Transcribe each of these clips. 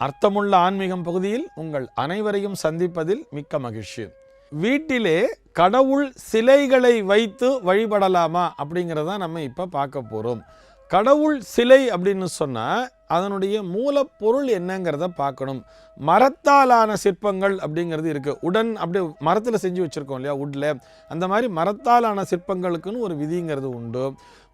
அர்த்தமுள்ள ஆன்மீகம் பகுதியில் உங்கள் அனைவரையும் சந்திப்பதில் மிக்க மகிழ்ச்சி. வீட்டிலே கடவுள் சிலைகளை வைத்து வழிபடலாமா அப்படிங்கிறத நம்ம இப்போ பார்க்க போகிறோம் கடவுள் சிலை அப்படின்னு சொன்னால் அதனுடைய மூலப்பொருள் என்னங்கிறத பார்க்கணும். மரத்தாலான சிற்பங்கள் அப்படிங்கிறது இருக்குது உடன் அப்படியே மரத்தில் செஞ்சு வச்சுருக்கோம் இல்லையா உட்டில் அந்த மாதிரி மரத்தாலான சிற்பங்களுக்குன்னு ஒரு விதிங்கிறது உண்டு.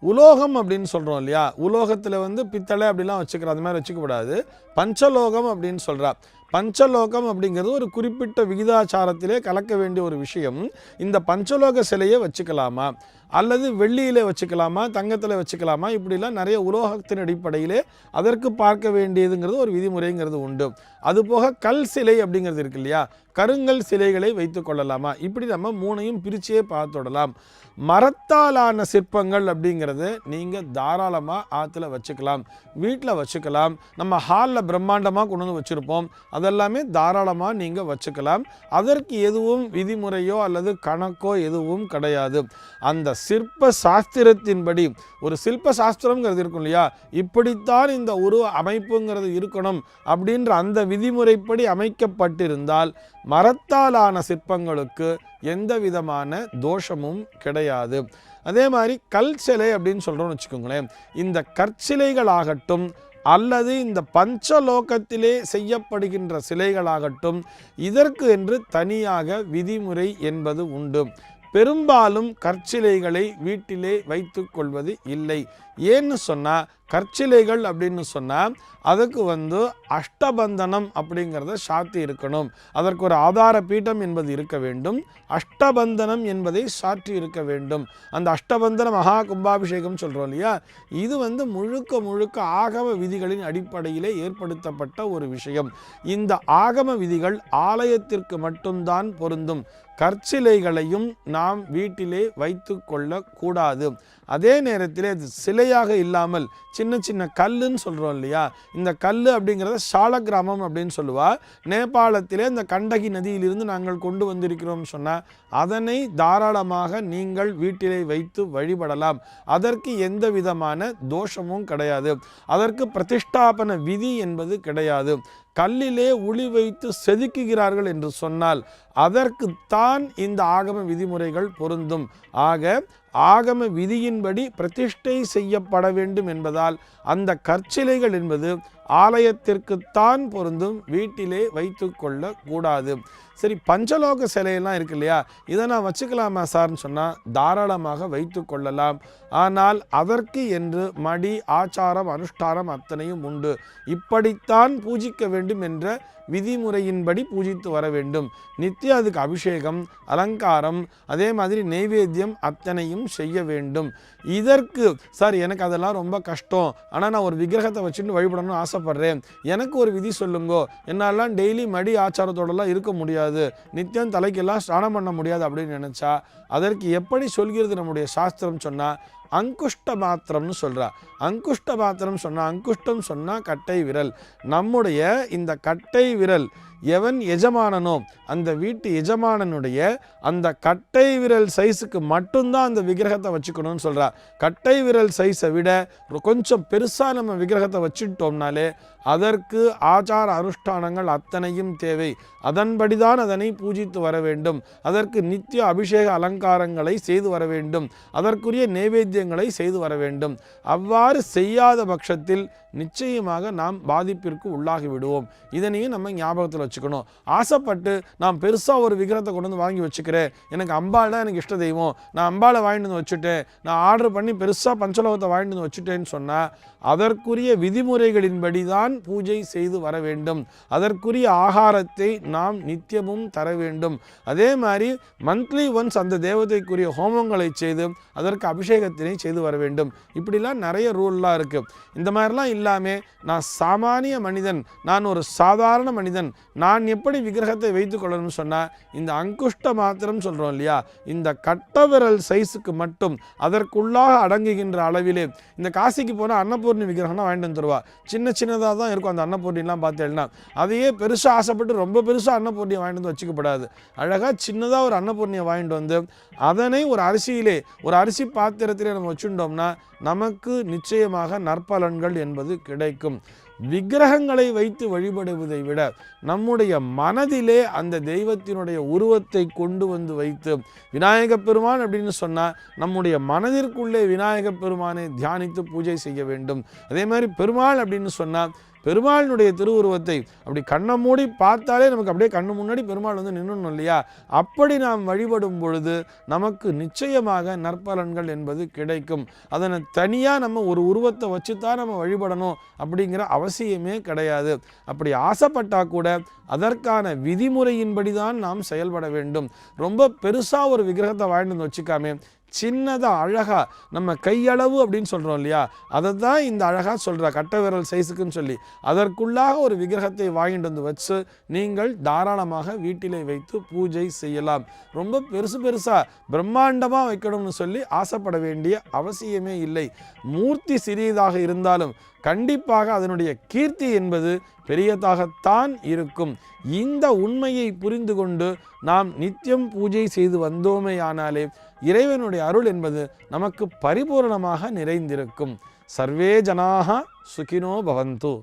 உலோகம் அப்படின்னு சொல்கிறோம் இல்லையா உலோகத்தில் வந்து பித்தளை அப்படிலாம் வச்சுக்கிறோம் அது மாதிரி வச்சுக்கக்கூடாது பஞ்சலோகம் அப்படின்னு சொல்கிறா பஞ்சலோகம் அப்படிங்கிறது ஒரு குறிப்பிட்ட விகிதாச்சாரத்திலே கலக்க வேண்டிய ஒரு விஷயம். இந்த பஞ்சலோக சிலையை வச்சுக்கலாமா? அல்லது வெள்ளியிலே வச்சுக்கலாமா? தங்கத்தில் வச்சுக்கலாமா? இப்படிலாம் நிறைய உலோகத்தின் அடிப்படையிலே அதற்கு பார்க்க வேண்டியதுங்கிறது ஒரு விதிமுறைங்கிறது உண்டு. அதுபோக கல் சிலை அப்படிங்கிறது இருக்கு இல்லையா? கருங்கல் சிலைகளை வைத்து கொள்ளலாமா? இப்படி நம்ம மூணையும் பிரிச்சே பார்த்துடலாம் மரத்தாலான சிற்பங்கள் அப்படிங்கிறது நீங்கள் தாராளமாக ஆற்றுல வச்சுக்கலாம். வீட்டில் வச்சுக்கலாம். நம்ம ஹாலில் பிரம்மாண்டமாக கொண்டு வந்து வச்சுருப்போம். அதெல்லாமே தாராளமாக நீங்கள் வச்சுக்கலாம். அதற்கு எதுவும் விதிமுறையோ அல்லது கணக்கோ எதுவும் கிடையாது. அந்த சிற்ப சாஸ்திரத்தின்படி ஒரு சிற்ப சாஸ்திரம்ங்கிறது இருக்கும் இல்லையா? இப்படித்தான் இந்த உருவ அமைப்புங்கிறது இருக்கணும் அப்படின்ற அந்த விதிமுறைப்படி அமைக்கப்பட்டிருந்தால் மரத்தாலான சிற்பங்களுக்கு எந்த விதமான தோஷமும் கிடையாது. அதே மாதிரி கல் சிலை அப்படின்னு சொல்கிறோம்னு வச்சுக்கோங்களேன். இந்த கற்சிலைகளாகட்டும் அல்லது இந்த பஞ்சலோகத்திலே செய்யப்படுகின்ற சிலைகளாகட்டும் இதற்கு என்று தனியாக விதிமுறை என்பது உண்டு. பெரும்பாலும் கற்சிலைகளை வீட்டிலே வைத்து கொள்வது இல்லை. ஏன்னு சொன்னால் கற்சிலைகள் அப்படின்னு சொன்னால் அதுக்கு வந்து அஷ்டபந்தனம் அப்படிங்கிறத சாத்தி இருக்கணும். அதற்கு ஒரு ஆதார பீட்டம் என்பது இருக்க வேண்டும். அஷ்டபந்தனம் என்பதை சாற்றி இருக்க வேண்டும். அந்த அஷ்டபந்தன மகா கும்பாபிஷேகம் சொல்கிறோம் இல்லையா? இது வந்து முழுக்க முழுக்க ஆகம விதிகளின் அடிப்படையிலே ஏற்படுத்தப்பட்ட ஒரு விஷயம். இந்த ஆகம விதிகள் ஆலயத்திற்கு மட்டும்தான் பொருந்தும். கற்சிலைகளையும் நாம் வீட்டிலே வைத்து கொள்ளக்கூடாது அதே நேரத்தில் இது சிலையாக இல்லாமல் சின்ன சின்ன கல்லுன்னு சொல்கிறோம் இல்லையா? இந்த கல் அப்படிங்கிறத சால கிராமம் அப்படின்னு சொல்லுவா. நேபாளத்திலே இந்த கண்டகி நதியிலிருந்து நாங்கள் கொண்டு வந்திருக்கிறோம் சொன்னால் அதனை தாராளமாக நீங்கள் வீட்டிலே வைத்து வழிபடலாம். அதற்கு எந்த விதமான தோஷமும் கிடையாது. அதற்கு பிரதிஷ்டாபன விதி என்பது கிடையாது. கல்லிலே உளி வைத்து செதுக்குகிறார்கள் என்று சொன்னால் அதற்குத்தான் இந்த ஆகம விதிமுறைகள் பொருந்தும். ஆக ஆகம விதியின்படி பிரதிஷ்டை செய்யப்பட வேண்டும் என்பதால் அந்த கற்சிலைகள் என்பது ஆலயத்திற்குத்தான் பொருந்தும் வீட்டிலே வைத்து கொள்ள கூடாது சரி பஞ்சலோக சிலையெல்லாம் இருக்கு இல்லையா இதை நான் வச்சுக்கலாமா சார்னு சொன்னால் தாராளமாக வைத்து கொள்ளலாம் ஆனால் அதற்கு என்று மடி ஆச்சாரம் அனுஷ்டானம் அத்தனையும் உண்டு. இப்படித்தான் பூஜிக்க வேண்டும் என்ற விதிமுறையின்படி பூஜித்து வர வேண்டும். நித்திய அதுக்கு அபிஷேகம் அலங்காரம் அதே மாதிரி நெய்வேத்தியம் அத்தனையும் செய்ய வேண்டும். இதற்கு சார் எனக்கு அதெல்லாம் ரொம்ப கஷ்டம். ஆனால் நான் ஒரு விக்கிரகத்தை வச்சுட்டு வழிபடணும்னு ஆசை ஆசைப்படுறேன். எனக்கு ஒரு விதி சொல்லுங்கோ. என்னெல்லாம் டெய்லி மடி ஆச்சாரத்தோடலாம் இருக்க முடியாது. நித்தியம் தலைக்கெல்லாம் ஸ்நானம் பண்ண முடியாது அப்படின்னு நினச்சா அதற்கு எப்படி சொல்கிறது நம்முடைய சாஸ்திரம் சொன்னால் அங்குஷ்ட மாத்திரம்னு சொல்கிறா அங்குஷ்ட மாத்திரம் சொன்னால் அங்குஷ்டம் சொன்னால் கட்டை விரல். நம்முடைய இந்த கட்டை விரல் எவன் எஜமானனோ அந்த வீட்டு எஜமானனுடைய அந்த கட்டை விரல் சைஸுக்கு மட்டும்தான் அந்த விக்கிரகத்தை வச்சுக்கணும்னு சொல்கிறார் கட்டை விரல் சைஸை விட கொஞ்சம் பெருசாக நம்ம விக்கிரகத்தை வச்சுட்டோம்னாலே அதற்கு ஆச்சார அனுஷ்டானங்கள் அத்தனையும் தேவை. அதன்படிதான் அதனை பூஜித்து வர வேண்டும். அதற்கு நித்திய அபிஷேக அலங்காரங்களை செய்து வர வேண்டும். அதற்குரிய நைவேத்தியங்களை செய்து வர வேண்டும். அவ்வாறு செய்யாத பட்சத்தில் நிச்சயமாக நாம் பாதிப்பிற்கு உள்ளாகிவிடுவோம். இதனையும் நம்ம ஞாபகத்தில் வச்சுக்கணும். ஆசைப்பட்டு நான் பெருசாக ஒரு விக்கிரத்தை கொண்டு வந்து வாங்கி வச்சுக்கிறேன். எனக்கு அம்பாள் தான் எனக்கு இஷ்ட தெய்வம். நான் அம்பாளை வாங்கிட்டு வந்து வச்சுட்டேன். நான் ஆர்டர் பண்ணி பெருசாக பஞ்சலோகத்தை வாங்கிட்டு வந்து வச்சுட்டேன்னு சொன்னால் அதற்குரிய விதிமுறைகளின்படி தான் பூஜை செய்து வர வேண்டும். அதற்குரிய ஆகாரத்தை நாம் நித்தியமும் தர வேண்டும். அதே மாதிரி மந்த்லி ஒன்ஸ் அந்த தேவதைக்குரிய ஹோமங்களை செய்து அதற்கு அபிஷேகத்தினை செய்து வர வேண்டும். இப்படிலாம் நிறைய ரூல்லாம் இருக்குது இந்த மாதிரிலாம் இல்லாமல் நான் சாமானிய மனிதன் நான் ஒரு சாதாரண மனிதன் நான் எப்படி விக்கிரகத்தை வைத்து கொள்ளணும்னு சொன்னால் இந்த அங்குஷ்ட மாத்திரம் சொல்கிறோம் இல்லையா? இந்த கட்டவிரல் சைஸுக்கு மட்டும் அதற்குள்ளாக அடங்குகின்ற அளவிலே இந்த காசிக்கு போனால் அன்னபூர்ணி விக்கிரகம்னா வாங்கிட்டு வந்துருவா சின்ன சின்னதாக தான் இருக்கும் அந்த அன்னபூர்ணிலாம் பார்த்தேன்னா அதையே பெருசாக ஆசைப்பட்டு ரொம்ப பெருசாக அன்னபூர்ணியை வாங்கிட்டு வந்து வச்சுக்கப்படாது. அழகாக சின்னதாக ஒரு அன்னபூர்ணியை வாங்கிட்டு வந்து அதனை ஒரு அரிசியிலே ஒரு அரிசி பாத்திரத்திலே நம்ம வச்சுட்டோம்னா நமக்கு நிச்சயமாக நற்பலன்கள் என்பது கிடைக்கும். விக்கிரகங்களை வைத்து வழிபடுவதை விட நம்முடைய மனதிலே அந்த தெய்வத்தினுடைய உருவத்தை கொண்டு வந்து வைத்து விநாயகப் பெருமான் அப்படின்னு சொன்னால் நம்முடைய மனதிற்குள்ளே விநாயகப் பெருமானை தியானித்து பூஜை செய்ய வேண்டும். அதே மாதிரி பெருமாள் அப்படின்னு சொன்னால் பெருமாளினுடைய திருவுருவத்தை அப்படி கண்ணை மூடி பார்த்தாலே நமக்கு அப்படியே கண்ணு முன்னாடி பெருமாள் வந்து நின்றுணும் இல்லையா? அப்படி நாம் வழிபடும் பொழுது நமக்கு நிச்சயமாக நற்பலன்கள் என்பது கிடைக்கும். அதனை தனியாக நம்ம ஒரு உருவத்தை வச்சு தான் நம்ம வழிபடணும் அப்படிங்கிற அவசியமே கிடையாது. அப்படி ஆசைப்பட்டா கூட அதற்கான விதிமுறையின்படி தான் நாம் செயல்பட வேண்டும். ரொம்ப பெருசாக ஒரு விக்கிரகத்தை வாங்கிட்டு வந்து வச்சுக்காமே சின்னதாக அழகாக நம்ம கையளவு அப்படின்னு சொல்கிறோம் இல்லையா? அதை தான் இந்த அழகாக சொல்கிறா கட்ட விரல் சைஸுக்குன்னு சொல்லி. அதற்குள்ளாக ஒரு விக்கிரகத்தை வாங்கிட்டு வந்து வச்சு நீங்கள் தாராளமாக வீட்டிலே வைத்து பூஜை செய்யலாம். ரொம்ப பெருசு பெருசாக பிரம்மாண்டமாக வைக்கணும்னு சொல்லி ஆசைப்பட வேண்டிய அவசியமே இல்லை. மூர்த்தி சிறியதாக இருந்தாலும் கண்டிப்பாக அதனுடைய கீர்த்தி என்பது பெரியதாகத்தான் இருக்கும். இந்த உண்மையை புரிந்து கொண்டு நாம் நித்தியம் பூஜை செய்து வந்தோமேயானாலே இறைவனுடைய அருள் என்பது நமக்கு பரிபூரணமாக நிறைந்திருக்கும். சர்வே ஜனாக சுகினோ பவந்து.